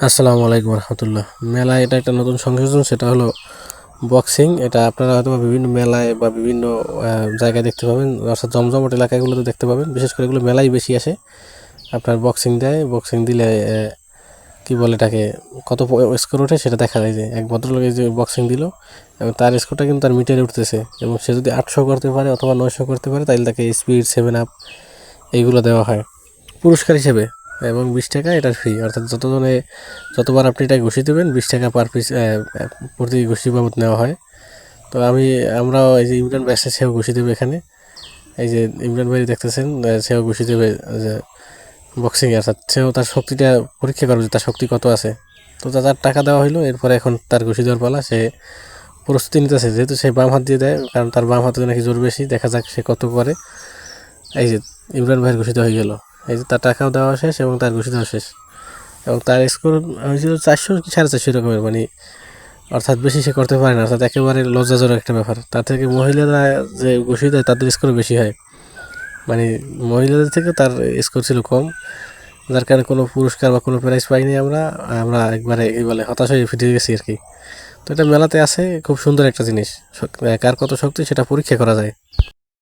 আসসালামু আলাইকুম রহমতুল্লাহ। মেলায় এটা একটা নতুন সংযোজন, সেটা হলো বক্সিং। এটা আপনারা হয়তো বিভিন্ন মেলায় বা বিভিন্ন জায়গায় দেখতে পাবেন, অর্থাৎ জমজমট এলাকাগুলোতে দেখতে পাবেন। বিশেষ করে এগুলো মেলাই বেশি আসে। আপনার বক্সিং দেয়, বক্সিং দিলে কি বলে এটাকে, কত স্কোর ওঠে সেটা দেখা যায় যে এক ভদ্রলোক যে বক্সিং দিল, এবং তার স্কোরটা কিন্তু তার মিটারে উঠতেছে। এবং সে যদি আটশো করতে পারে অথবা নয়শো করতে পারে তাহলে তাকে স্পিড সেভেন আপ এইগুলো দেওয়া হয়। পুরস্কার হিসেবে। এবং বিশ টাকা এটা ফ্রি অর্থাৎ যতজনে, যতবার আপনি এটা ঘুষি দেবেন, বিশ টাকা পার পিস প্রতি ঘুষি বাবদ নেওয়া হয়। তো আমি, আমরাও এই যে ইমরান ভাই সেও ঘুষি দেবে এখানে। এই যে ইমরান ভাই দেখতেছেন সেও ঘুষি দেবে যে বক্সিং অর্থাৎ সেও তার শক্তিটা পরীক্ষা করবে যে তার শক্তি কত আছে। তো তা- তার টাকা দেওয়া হলো এরপরে এখন তার ঘুষি দেওয়ার পালা, সে প্রস্তুতি নিতেছে। যেহেতু সে বাম হাত দিয়ে দেয়, কারণ তার বাম হাতে নাকি জোর বেশি, দেখা যাক সে কত করে। এই যে ইমরান ভাইয়ের ঘোষিত হয়ে গেল। এই যে তার টাকাও দেওয়া শেষ এবং তার ঘোষিত শেষ। এবং তার স্কোর হয়েছিল চারশো কি সাড়ে চারশো রকমের মানে অর্থাৎ বেশি সে করতে পারে না, অর্থাৎ একেবারে লজ্জাজনক একটা ব্যাপার। তার থেকে মহিলারা যে ঘোষিত হয় তাদের স্কোর বেশি হয়। মানে মহিলাদের থেকে তার স্কোর ছিল কম, যার কারণে কোনো পুরস্কার বা কোনো প্রাইজ পাইনি আমরা আমরা একবারে এই বলে হতাশ হয়ে ফিরে গেছি আর কি। তো এটা মেলাতে আছে, খুব সুন্দর একটা জিনিস। কার কত শক্তি সেটা পরীক্ষা করা যায়।